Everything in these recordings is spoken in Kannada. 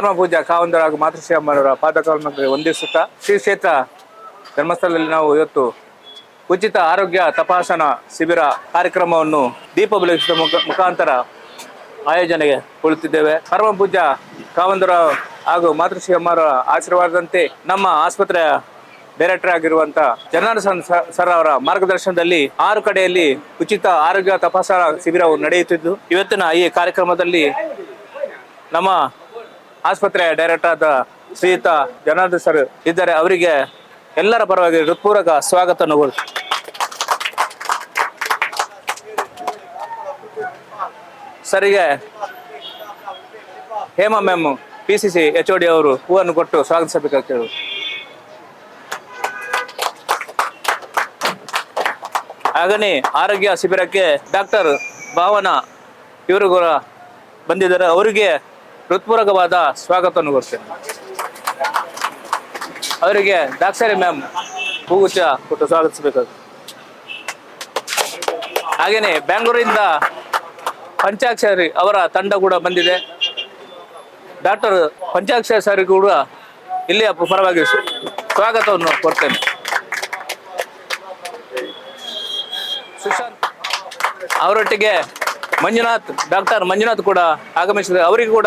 ಪರಮ ಪೂಜಾ ಕಾವಂದರ ಹಾಗೂ ಮಾತೃಶ್ರೀ ಅಮ್ಮನವರ ಪಾದಕಲ್ಮಕ್ಕೆ ವಂದಿಸುತ್ತಾ ಶ್ರೀ ಕ್ಷೇತ್ರ ಧರ್ಮಸ್ಥಳದಲ್ಲಿ ನಾವು ಇವತ್ತು ಉಚಿತ ಆರೋಗ್ಯ ತಪಾಸಣಾ ಶಿಬಿರ ಕಾರ್ಯಕ್ರಮವನ್ನು ದೀಪ ಬೆಳಗಿಸಿದ ಮುಖ, ಮುಖಾಂತರ ಆಯೋಜನೆಗೆ ಕೊಡುತ್ತಿದ್ದೇವೆ ಪರಮ ಪೂಜಾ ಕಾವಂದರ ಹಾಗೂ ಮಾತೃಶ್ರೀ ಅಮ್ಮರ ಆಶೀರ್ವಾದದಂತೆ ನಮ್ಮ ಆಸ್ಪತ್ರೆಯ ಡೈರೆಕ್ಟರ್ ಆಗಿರುವಂತ ಜನಾರ್ದನ್ ಸರ್ ಅವರ ಮಾರ್ಗದರ್ಶನದಲ್ಲಿ ಆರು ಕಡೆಯಲ್ಲಿ ಉಚಿತ ಆರೋಗ್ಯ ತಪಾಸಣಾ ಶಿಬಿರವು ನಡೆಯುತ್ತಿದ್ದು, ಇವತ್ತಿನ ಈ ಕಾರ್ಯಕ್ರಮದಲ್ಲಿ ನಮ್ಮ ಆಸ್ಪತ್ರೆಯ ಡೈರೆಕ್ಟರ್ ಆದ ಶ್ರೀಯುತ ಜನಾರ್ದನ್ ಸರ್ ಇದ್ದಾರೆ, ಅವರಿಗೆ ಎಲ್ಲರ ಪರವಾಗಿ ಹೃತ್ಪೂರ್ವಕ ಸ್ವಾಗತ ಸರಿಗೆ Hema ma'am P C C H D ಅವರು ಹೂವನ್ನು ಕೊಟ್ಟು ಸ್ವಾಗತಿಸಬೇಕಾಗ್ತೇವೆ ಆಗನಿ ಆರೋಗ್ಯ ಶಿಬಿರಕ್ಕೆ ಡಾಕ್ಟರ್ ಭಾವನಾ ಇವರು ಬಂದಿದ್ದಾರೆ. ಅವರಿಗೆ ಹೃತ್ಪೂರ್ವಕವಾದ ಸ್ವಾಗತವನ್ನು ಕೊಡ್ತೇನೆ. ಅವರಿಗೆ ದಾಕ್ಷಾರಿ ಮ್ಯಾಮ್ ಹೂಗುಚ್ಚ ಕೊಟ್ಟು ಸ್ವಾಗತಿಸಬೇಕು ಹಾಗೇನೆ ಬೆಂಗಳೂರಿಂದ ಪಂಚಾಕ್ಷರಿ ಅವರ ತಂಡ ಕೂಡ ಬಂದಿದೆ. ಡಾಕ್ಟರ್ ಪಂಚಾಕ್ಷರಿ ಸರ್ ಕೂಡ ಇಲ್ಲಿಯ ಪರವಾಗಿ ಸ್ವ- ಸ್ವಾಗತವನ್ನು ಕೊಡ್ತೇನೆ. ಸುಶಾಂತ್ ಅವರೊಟ್ಟಿಗೆ ಮಂಜುನಾಥ್, ಡಾಕ್ಟರ್ ಮಂಜುನಾಥ್ ಕೂಡ ಆಗಮಿಸಿದ್ದಾರೆ. ಅವರಿಗೂ ಕೂಡ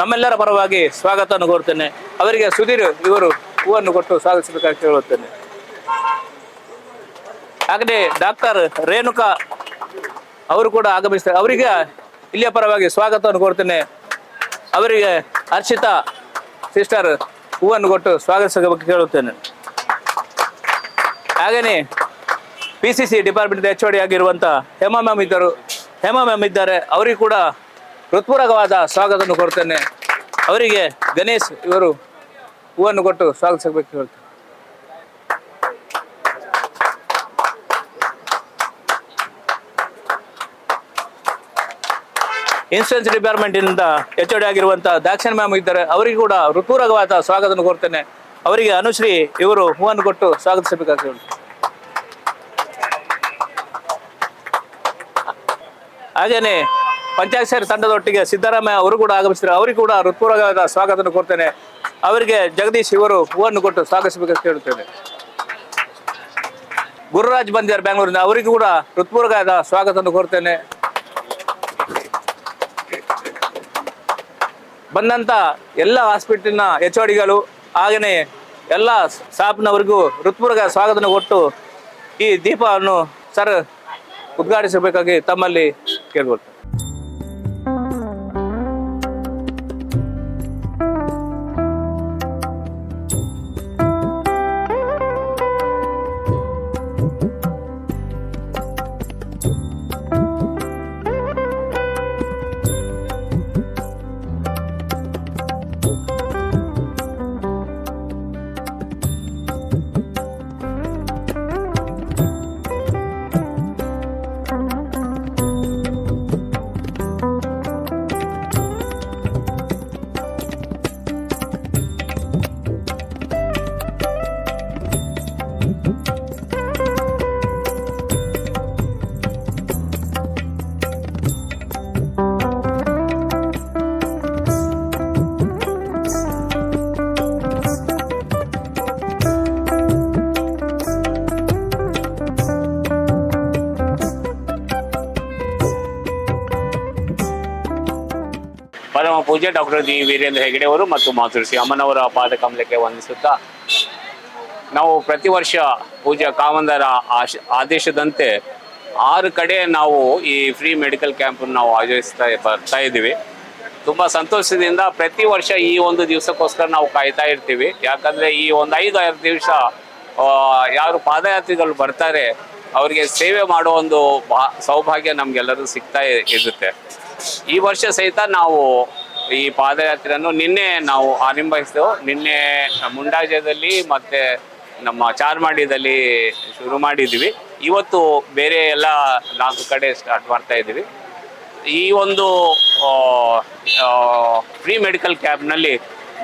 ನಮ್ಮೆಲ್ಲರ ಪರವಾಗಿ ಸ್ವಾಗತವನ್ನು ಕೋರ್ತೇನೆ ಅವರಿಗೆ ಸುಧೀರ್ ಇವರು ಹೂವನ್ನು ಕೊಟ್ಟು ಸ್ವಾಗತಿಸಬೇಕಾಗಿ ಕೇಳುತ್ತೇನೆ. ಹಾಗೆಯೇ ಡಾಕ್ಟರ್ ರೇಣುಕಾ ಅವರು ಕೂಡ ಆಗಮಿಸ್ತಾರೆ ಅವರಿಗೆ ಇಲ್ಲಿಯ ಪರವಾಗಿ ಸ್ವಾಗತವನ್ನು ಕೋರ್ತೇನೆ ಅವರಿಗೆ ಹರ್ಷಿತಾ ಸಿಸ್ಟರ್ ಹೂವನ್ನು ಕೊಟ್ಟು ಸ್ವಾಗತಿಸಬೇಕು ಕೇಳುತ್ತೇನೆ. ಹಾಗೆಯೇ P C C department H D ಆಗಿರುವಂಥ ಹೇಮಾ ಮ್ಯಾಮ್ ಇದ್ದರು ಹೇಮಾ ಮ್ಯಾಮ್ ಇದ್ದಾರೆ. ಅವರಿಗೂ ಕೂಡ ಹೃತ್ಪೂರ್ವಕವಾದ ಸ್ವಾಗತವನ್ನು ಕೊಡ್ತೇನೆ. ಅವರಿಗೆ ಗಣೇಶ್ ಇವರು ಹೂವನ್ನು ಕೊಟ್ಟು ಸ್ವಾಗತಿಸಬೇಕು ಹೇಳ್ತಾರೆ. ಇನ್ಸೂರೆನ್ಸ್ ಡಿಪಾರ್ಟ್ಮೆಂಟ್ ಇಂದ ಎಚ್ ಡಿ ಆಗಿರುವಂತ ದಾಕ್ಷಿಣ ಮ್ಯಾಮ್ ಇದ್ದಾರೆ. ಅವರಿಗೆ ಕೂಡ ಋತುರಗವಾದ ಸ್ವಾಗತವನ್ನು ಕೊಡ್ತೇನೆ. ಅವರಿಗೆ ಅನುಶ್ರೀ ಇವರು ಹೂವನ್ನು ಕೊಟ್ಟು ಸ್ವಾಗತಿಸಬೇಕಾಗಿ ಹಾಗೇನೆ ಪಂಚಾಯತ್ ತಂಡದೊಟ್ಟಿಗೆ ಸಿದ್ದರಾಮಯ್ಯ ಅವರು ಕೂಡ ಆಗಮಿಸಿದ್ರು. ಅವರಿಗೂ ಕೂಡ ಹೃತ್ಪೂರ್ವಕವಾದ ಸ್ವಾಗತವನ್ನು ಕೊಡ್ತೇನೆ ಅವರಿಗೆ ಜಗದೀಶ್ ಇವರು ಹೂವನ್ನು ಕೊಟ್ಟು ಸ್ವಾಗತಿಸಬೇಕಂತ ಕೇಳುತ್ತೇನೆ. ಗುರುರಾಜ್ ಬಂದಿದ್ದಾರೆ ಬೆಂಗಳೂರಿಂದ. ಅವರಿಗೂ ಕೂಡ ಹೃತ್ಪೂರ್ವಕವಾದ ಸ್ವಾಗತವನ್ನು ಕೋರ್ತೇನೆ. ಬಂದಂತ ಎಲ್ಲ ಹಾಸ್ಪಿಟಲ್ನ ಎಚ್ ಡಿಗಳು ಹಾಗೆಯೇ ಎಲ್ಲ ಸ್ಟಾಫ್ನವರಿಗೂ ಹೃತ್ಪೂರ್ವಕ ಸ್ವಾಗತನ ಕೊಟ್ಟು ಈ ದೀಪವನ್ನು ಸರ್ ಉದ್ಘಾಟಿಸಬೇಕಾಗಿ ತಮ್ಮಲ್ಲಿ ಕೇಳ್ಕೊಳ್ತೇನೆ. ಪೂಜ್ಯ ಡಾಕ್ಟರ್ ಜಿ ವೀರೇಂದ್ರ ಹೆಗಡೆ ಅವರು ಮತ್ತು ಮಾತೃಶ್ರೀ ಅಮ್ಮನವರ ಪಾದ ಕಮಲಕ್ಕೆ ವಂದಿಸುತ್ತಾ ನಾವು ಪ್ರತಿ ವರ್ಷ ಪೂಜಾ ಕಾಮಂದರ ಆಶ, ಆದೇಶದಂತೆ ಆರು ಕಡೆ ನಾವು ಈ ಫ್ರೀ ಮೆಡಿಕಲ್ ಕ್ಯಾಂಪನ್ನು ನಾವು ಆಯೋಜಿಸ್ತಾ ಬರ್ತಾ ಇದ್ದೀವಿ. ತುಂಬ ಸಂತೋಷದಿಂದ ಪ್ರತಿ ವರ್ಷ ಈ ಒಂದು ದಿವಸಕ್ಕೋಸ್ಕರ ನಾವು ಕಾಯ್ತಾ ಇರ್ತೀವಿ. ಯಾಕಂದರೆ ಈ ಒಂದು ಐದು, ಆರು ದಿವಸ ಯಾರು ಪಾದಯಾತ್ರಿಗಳು ಬರ್ತಾರೆ, ಅವರಿಗೆ ಸೇವೆ ಮಾಡೋ ಒಂದು ಭಾ, ಸೌಭಾಗ್ಯ ನಮಗೆಲ್ಲರೂ ಸಿಗ್ತಾ ಇರುತ್ತೆ. ಈ ವರ್ಷ ಸಹಿತ ನಾವು ಈ ಪಾದಯಾತ್ರೆಯನ್ನು ನಿನ್ನೆ ನಾವು ಆರಂಭಿಸಿದೆವು. ನಿನ್ನೆ ಮುಂಡಾಜದಲ್ಲಿ ಮತ್ತೆ ನಮ್ಮ ಚಾರ್ಮಾಡಿದಲ್ಲಿ ಶುರು ಮಾಡಿದ್ದೀವಿ. ಇವತ್ತು ಬೇರೆ ಎಲ್ಲ ನಾಲ್ಕು ಕಡೆ ಸ್ಟಾರ್ಟ್ ಮಾಡ್ತಾ ಇದ್ದೀವಿ. ಈ ಒಂದು ಫ್ರೀ ಮೆಡಿಕಲ್ ಕ್ಯಾಬ್ನಲ್ಲಿ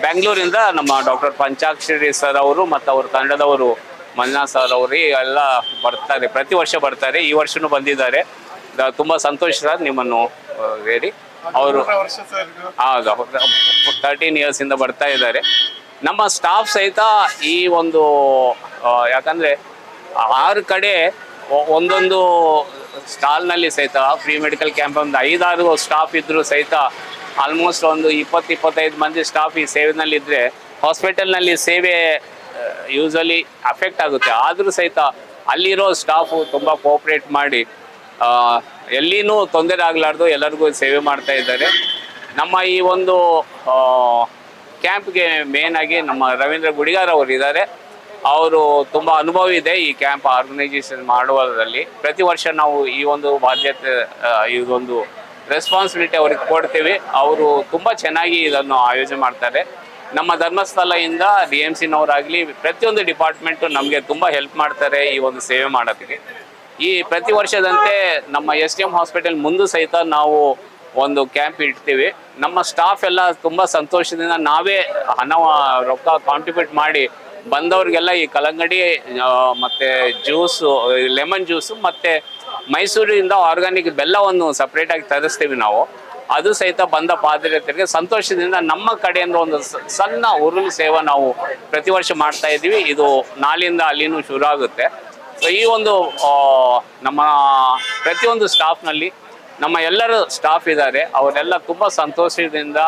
ಬೆಂಗಳೂರಿಂದ ನಮ್ಮ ಡಾಕ್ಟರ್ ಪಂಚಾಕ್ಷರಿ ಸರ್ ಅವರು ಮತ್ತು ಅವ್ರ ತಂಡದವರು ಮಂಜುನಾಥ್ ಸರ್ ಅವರು ಎಲ್ಲ ಬರ್ತಾರೆ. ಪ್ರತಿ ವರ್ಷ ಬರ್ತಾರೆ. ಈ ವರ್ಷನೂ ಬಂದಿದ್ದಾರೆ. ತುಂಬ ಸಂತೋಷ ಸರ್ ನಿಮ್ಮನ್ನು ಹೇಳಿ. ಅವರು. ಹೌದು ತರ್ಟೀನ್ ಇಯರ್ಸ್ ಇಂದ ಬರ್ತಾ ಇದ್ದಾರೆ ನಮ್ಮ ಸ್ಟಾಫ್ ಸಹಿತ ಈ ಒಂದು ಯಾಕಂದ್ರೆ ಆರು ಕಡೆ ಒಂದೊಂದು ಸ್ಟಾಲ್ನಲ್ಲಿ ಸಹಿತ ಫ್ರೀ ಮೆಡಿಕಲ್ ಕ್ಯಾಂಪ್ ಒಂದು ಐದಾರು ಸ್ಟಾಫ್ ಇದ್ರು ಸಹಿತ ಆಲ್ಮೋಸ್ಟ್ ಒಂದು ಇಪ್ಪತ್ತು ಇಪ್ಪತ್ತೈದು ಮಂದಿ ಸ್ಟಾಫ್ ಈ ಸೇವೆನಲ್ಲಿದ್ದರೆ ಹಾಸ್ಪಿಟಲ್ನಲ್ಲಿ ಸೇವೆ ಯೂಸಲಿ ಅಫೆಕ್ಟ್ ಆಗುತ್ತೆ ಆದರೂ ಸಹಿತ ಅಲ್ಲಿರೋ ಸ್ಟಾಫು ತುಂಬ ಕೋಪ್ರೇಟ್ ಮಾಡಿ ಎಲ್ಲಿನೂ ತೊಂದರೆ ಆಗಲಾರ್ದು, ಎಲ್ಲರಿಗೂ ಸೇವೆ ಮಾಡ್ತಾ ಇದ್ದಾರೆ. ನಮ್ಮ ಈ ಒಂದು ಕ್ಯಾಂಪ್ಗೆ ಮೇನ್ ಆಗಿ ನಮ್ಮ ರವೀಂದ್ರ ಗುಡಿಗಾರ್ ಅವರು ಇದ್ದಾರೆ. ಅವರು ತುಂಬ ಅನುಭವ ಇದೆ ಈ ಕ್ಯಾಂಪ್ ಆರ್ಗನೈಸೇಷನ್ ಮಾಡುವುದರಲ್ಲಿ. ಪ್ರತಿ ವರ್ಷ ನಾವು ಈ ಒಂದು ಬಾಧ್ಯತೆ ಇದೊಂದು ರೆಸ್ಪಾನ್ಸಿಬಿಲಿಟಿ ಅವ್ರಿಗೆ ಕೊಡ್ತೀವಿ. ಅವರು ತುಂಬ ಚೆನ್ನಾಗಿ ಇದನ್ನು ಆಯೋಜನೆ ಮಾಡ್ತಾರೆ. ನಮ್ಮ ಧರ್ಮಸ್ಥಳದಿಂದ ಡಿ ಎಂ ಸಿನವರಾಗಲಿ ಪ್ರತಿಯೊಂದು ಡಿಪಾರ್ಟ್ಮೆಂಟು ನಮಗೆ ತುಂಬ ಹೆಲ್ಪ್ ಮಾಡ್ತಾರೆ ಈ ಒಂದು ಸೇವೆ ಮಾಡೋದಕ್ಕೆ. ಈ ಪ್ರತಿ ವರ್ಷದಂತೆ ನಮ್ಮ ಎಸ್ ಡಿ ಎಂ ಹಾಸ್ಪಿಟಲ್ ಮುಂದೆ ಸಹಿತ ನಾವು ಒಂದು ಕ್ಯಾಂಪ್ ಇಡ್ತೀವಿ. ನಮ್ಮ ಸ್ಟಾಫ್ ಎಲ್ಲ ತುಂಬ ಸಂತೋಷದಿಂದ ನಾವೇ ಹಣ ರೊಕ್ಕ ಕಾಂಟ್ರಿಬ್ಯೂಟ್ ಮಾಡಿ ಬಂದವ್ರಿಗೆಲ್ಲ ಈ ಕಲಂಗಡಿ ಮತ್ತು ಜ್ಯೂಸು, ಲೆಮನ್ ಜ್ಯೂಸು ಮತ್ತು ಮೈಸೂರಿಂದ ಆರ್ಗಾನಿಕ್ ಬೆಲ್ಲವನ್ನು ಸಪ್ರೇಟಾಗಿ ತರಿಸ್ತೀವಿ ನಾವು. ಅದು ಸಹಿತ ಬಂದ ಪಾದಯಾತ್ರೆಗೆ ಸಂತೋಷದಿಂದ ನಮ್ಮ ಕಡೆಯಿಂದ ಒಂದು ಸಣ್ಣ ಉರುಳು ಸೇವೆ ನಾವು ಪ್ರತಿ ವರ್ಷ ಮಾಡ್ತಾ ಇದ್ದೀವಿ. ಇದು ನಾಳಿಂದ ಅಲ್ಲಿನೂ ಶುರು ಆಗುತ್ತೆ. ಸೊ ಈ ಒಂದು ನಮ್ಮ ಪ್ರತಿಯೊಂದು ಸ್ಟಾಫ್ನಲ್ಲಿ ನಮ್ಮ ಎಲ್ಲರೂ ಸ್ಟಾಫ್ ಇದ್ದಾರೆ. ಅವರೆಲ್ಲ ತುಂಬ ಸಂತೋಷದಿಂದ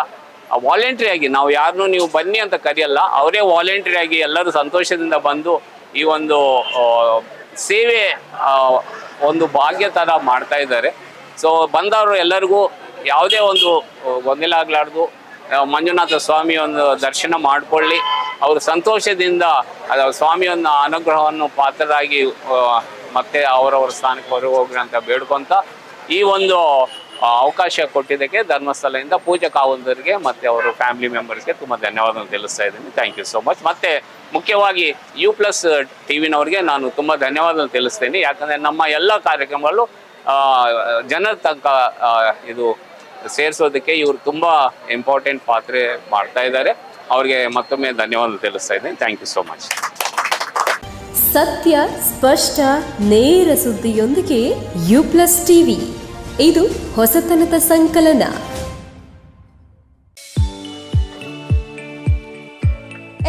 ವಾಲಂಟ್ರಿಯಾಗಿ ನಾವು ಯಾರನ್ನೂ ನೀವು ಬನ್ನಿ ಅಂತ ಕರೆಯಲ್ಲ, ಅವರೇ ವಾಲಂಟ್ರಿಯಾಗಿ ಎಲ್ಲರೂ ಸಂತೋಷದಿಂದ ಬಂದು ಈ ಒಂದು ಸೇವೆ ಒಂದು ಭಾಗ್ಯ ಥರ ಮಾಡ್ತಾ ಇದ್ದಾರೆ. ಸೊ ಬಂದವರು ಎಲ್ಲರಿಗೂ ಯಾವುದೇ ಒಂದು ಗೊಂದಲ ಆಗಲಾರ್ದು ಮಂಜುನಾಥ ಸ್ವಾಮಿ ಒಂದು ದರ್ಶನ ಮಾಡಿಕೊಳ್ಳಿ. ಅವರು ಸಂತೋಷದಿಂದ ಸ್ವಾಮಿಯನ್ನ ಅನುಗ್ರಹವನ್ನು ಪಾತ್ರರಾಗಿ ಮತ್ತೆ ಅವರವರ ಸ್ಥಾನಕ್ಕೆ ಹೊರಗೆ ಹೋಗ್ರಿ ಅಂತ ಬೇಡ್ಕೊಂತ ಈ ಒಂದು ಅವಕಾಶ ಕೊಟ್ಟಿದ್ದಕ್ಕೆ ಧರ್ಮಸ್ಥಳದಿಂದ ಪೂಜಾ ಕಾವಂದರಿಗೆ ಮತ್ತೆ ಅವರ ಫ್ಯಾಮಿಲಿ ಮೆಂಬರ್ಸ್ಗೆ ತುಂಬ ಧನ್ಯವಾದ ತಿಳಿಸ್ತಾ ಇದ್ದೀನಿ. ಥ್ಯಾಂಕ್ ಯು ಸೋ ಮಚ್ ಮತ್ತೆ ಮುಖ್ಯವಾಗಿ ಯು ಪ್ಲಸ್ ಟಿ ವಿನವ್ರಿಗೆ ನಾನು ತುಂಬ ಧನ್ಯವಾದ ತಿಳಿಸ್ತೀನಿ. ಯಾಕಂದರೆ ನಮ್ಮ ಎಲ್ಲ ಕಾರ್ಯಕ್ರಮಗಳು ಜನರ ತನಕ ಇದು ಸೇರಿಸೋದಕ್ಕೆ ಇವರು ತುಂಬ ಇಂಪಾರ್ಟೆಂಟ್ ಪಾತ್ರೆ ಮಾಡ್ತಾ ಇದ್ದಾರೆ. ಅವ್ರಿಗೆ ಮತ್ತೊಮ್ಮೆ ಧನ್ಯವಾದ ತಿಳಿಸ್ತಾ ಇದ್ದೀನಿ. ಥ್ಯಾಂಕ್ ಯು ಸೋ ಮಚ್ ಸತ್ಯ, ಸ್ಪಷ್ಟ, ನೇರ ಸುದ್ದಿಯೊಂದಿಗೆ ಯು ಪ್ಲಸ್ ಟಿವಿ ಇದು ಹೊಸತನದ ಸಂಕಲನ.